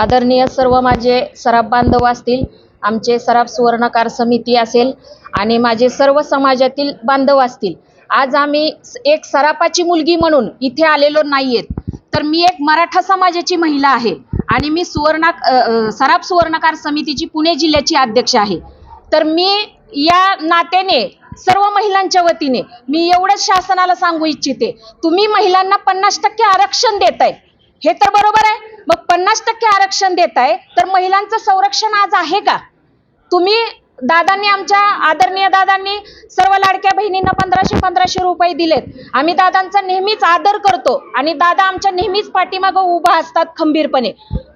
आदरणीय सर्व माझे सराफ बांधव असतील आमचे सराफ सुवर्णकार समिती असेल आणि माझे सर्व समाजातील बांधव असतील. आज आम्ही स- एक सराफाची मुलगी म्हणून इथे आलेलो नाही आहेत तर मी एक मराठा समाजाची महिला आहे आणि मी सुवर्णा सराफ सुवर्णकार समितीची पुणे जिल्ह्याची अध्यक्ष आहे. तर मी या नात्याने सर्व महिलांच्या वतीने मी एवढंच शासनाला सांगू इच्छिते तुम्ही महिलांना पन्नास टक्के आरक्षण देत आहे हे तर बरोबर आहे. मग पन्नास टक्के आरक्षण देत आहे तर महिलांचं संरक्षण आज आहे का? तुम्ही दादांनी आमच्या आदरणीय दादांनी सर्व लाडक्या बहिणींना पंधराशे पंधराशे रुपये दिलेत. आम्ही दादांचा नेहमीच आदर करतो आणि दादा आमच्या नेहमीच पाठीमागं उभा असतात खंबीरपणे.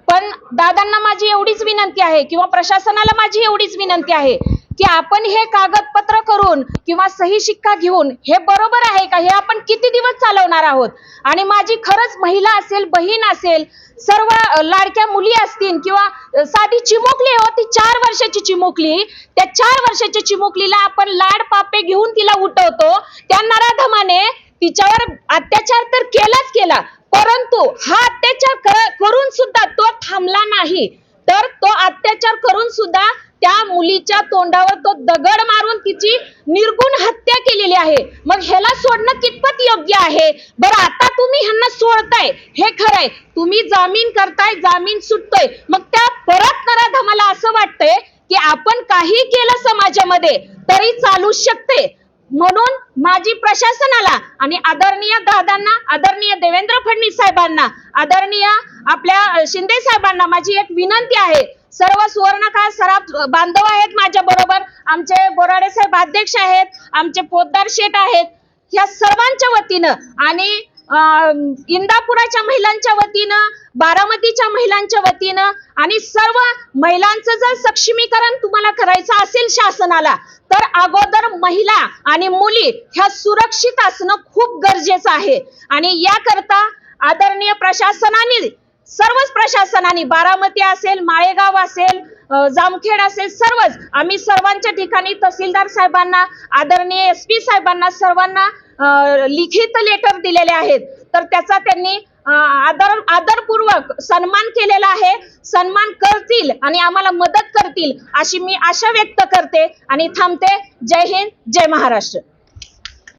पण दादांना माझी एवढीच विनंती आहे किंवा प्रशासनाला माझी एवढीच विनंती आहे की आपण हे कागदपत्र करून किंवा सही शिक्का घेऊन हे बरोबर आहे का? हे आपण किती दिवस चालवणार आहोत? आणि माझी खरंच महिला असेल बहीण असेल सर्व लाडक्या मुली असतील किंवा साधी चिमुकली हो ती चार वर्षाची चिमुकली. त्या चार वर्षाच्या चिमुकलीला आपण लाड पापे घेऊन तिला उठवतो. त्या नराधमाने तिच्यावर अत्याचार तर केलाच केला परंतु हा अत्याचार करून सुद्धा तो थांबला नाही. तर तो अत्याचार करून सुद्धा त्या मुलीच्या तोंडावर तो दगड मारून तिची निर्गुण हत्या केलेली आहे. मग ह्याला सोडणं कितपत योग्य आहे? बरं आता तुम्ही ह्यांना सोडताय. हे खरंय. तुम्ही जामीन करताय जामीन सुटतोय. मग त्या परत नराधमाला असं वाटतंय की आपण काही केलं समाजामध्ये तरी चालू शकते. म्हणून माझी प्रशासनाला आणि आदरणीय दादांना आदरणीय देवेंद्र फडणवीस साहेबांना आदरणीय आपल्या शिंदे साहेबांना माझी एक विनंती आहे. सर्व सुवर्णकार सराफ बांधव आहेत माझ्या बरोबर. आमचे बोराडे साहेब अध्यक्ष आहेत. आमचे पोतदार शेठ आहेत. या सर्वांच्या वतीनं आणि अं, इंदापुराच्या महिलांच्या वतीनं बारामतीच्या महिलांच्या वतीनं आणि सर्व महिलांचं जर सक्षमीकरण तुम्हाला करायचं असेल शासनाला तर अगोदर महिला आणि मुली ह्या सुरक्षित असणं खूप गरजेचं आहे. आणि याकरता आदरणीय प्रशासनाने सर्वच प्रशासनाने बारामती असेल माळेगाव असेल जामखेड असेल सर्वच आम्ही सर्वांच्या ठिकाणी तहसीलदार साहेबांना आदरणीय एस पी साहेबांना सर्वांना लिखित लेटर दिलेले आहेत. तर त्याचा त्यांनी आदर आदरपूर्वक सन्मान केलेला आहे. सन्मान करतील आणि आम्हाला मदत करतील अशी मी आशा व्यक्त करते आणि थांबते. जय हिंद जय महाराष्ट्र.